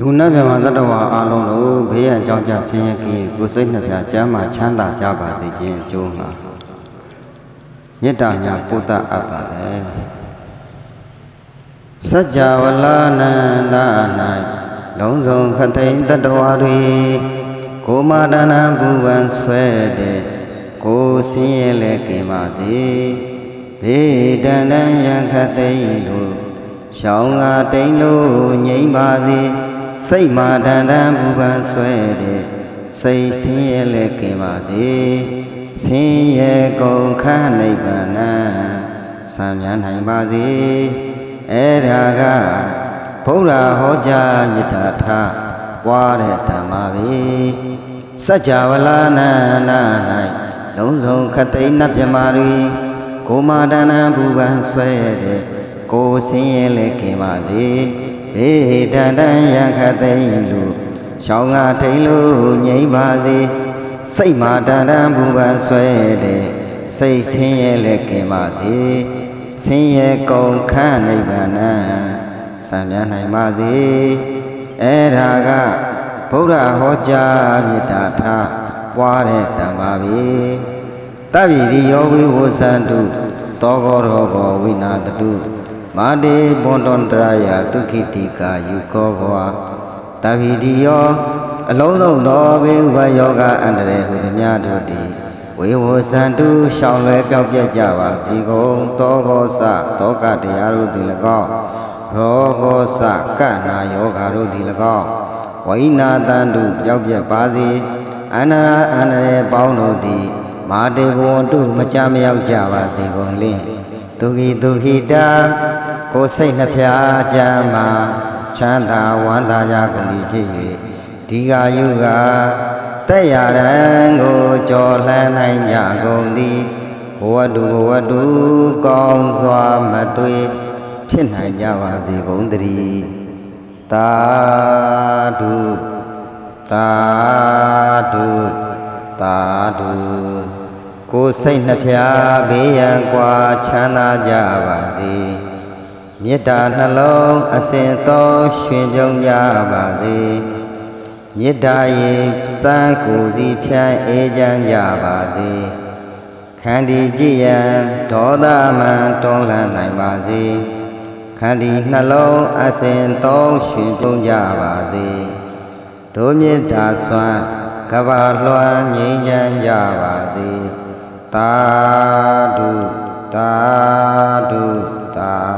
လူနာမြမတတ္တဝါအလုံးတို့ဘေးရန်ကြောင့်ကြဆင်းရဲကင်းကိုယ်စိတ်နှပြကျမ်းမာချမ်းသာကြပါစေခြင်းအကျိုးမှာမေတ္တာများပို့တတ်အပ်ပါတယ်စัจ java လာနန္ဒ၌လုံးစုံခသိန်တတ္တဝါတွေကိုမာဒနာဘူပန်ဆွဲတဲ့ကိုယ်ဆင်းရဲလဲကင်ပါစေဘေးတန်တန်ရန်ခသိန်တို့ရှောင်းကားတိန်လို့ငြိမ့်ပါစေ စိတ်မာတန်တန်ဘူပန်ဆွဲတဲ့စိတ်ဆင်းရဲလဲကင်ပါစေဆင်းရဲကုန်ခန့်နိဗ္ဗာန်ဆံမြန်းနိုင်ပါစေအဲ့ဒါကဘုရားဟောကြားမြတ်တာထားပွားတဲ့ဓမ္မပဲစัจ java လာနန္ဒ၌လုံးစုံခတ်သိမ်းနတ်မြမာတွေကိုမာဒနာဘူပန်ဆွဲတဲ့ကိုယ်ဆင်းရဲလဲခင်ပါစေ ဘေးတန်တန်ရခတ်သိမ်းလို့ရှောင်းကားထိန်လို့ငြိမ့်ပါစေစိတ်မာတန်တန်ဘူပန်ဆွဲတဲ့စိတ်ဆင်းရဲလဲခင်ပါစေဆင်းရဲကုန်ခန့်နိဗ္ဗာန်ဆံမြန်းနိုင်ပါစေအဲ့ဒါကဗုဒ္ဓဟောကြားမြတ်တာထားပွားတဲ့တမ္မာပဲတဗ္ဗိတိယောဝိဝဇန္တုတောကောရောကောဝိနာတတု မာတေပွန်တွန်တရာယဒုက္ခိတိကာယုကောဘဝတဗ္ဗိတိယောအလုံးစုံသောဘေဥပယောဂအန္တရေဟုသမျှတို့သည်ဝေဝဇန္တုရှောင်းလွယ်ပြောက်ပြက်ကြပါစီကုန်တောကောစတောကတရားတို့သည်၎င်းရောဂောစကနာယောဂါတို့သည်၎င်းဝိနာတန္တုပြောက်ပြက်ပါစေအန္တရာအန္တရေပေါင်းတို့သည်မာတေဘဝန္တုမကြမရောက်ကြပါစေကုန်လင်းဒုခိဒုခိတာ ကိုစိတ်နှဖျားကြမ်းမှချမ်းသာဝမ်းသာရကုန်သည်ဖြစ်၍ဒီဃာယုကတက်ရရန်ကိုကြော်လှမ်းနိုင်ကြကုန်သည်ဘဝတုဘဝတုကောင်းစွာမသွေဖြစ်နိုင်ကြပါစေကုန်သတည်းသာဓုသာဓုသာဓုကိုယ်စိတ်နှဖျားဘေးရန်ကွာချမ်းသာကြပါစေ မေတ္တာနှလုံးအစဉ်သောရွှင်ပြုံးကြပါစေမေတ္တာရေစံကိုယ်စီဖြန့်အေးချမ်းကြပါစေခန္တီကြည်ရန်ဒေါသမံတွန်းလှန်နိုင်ပါစေခန္တီနှလုံးအစဉ်သောရွှင်ပြုံးကြပါစေဒုမေတ္တာစွမ်းကဘာလွှမ်းငြိမ်းချမ်းကြပါစေသာဓုသာဓုသာဓု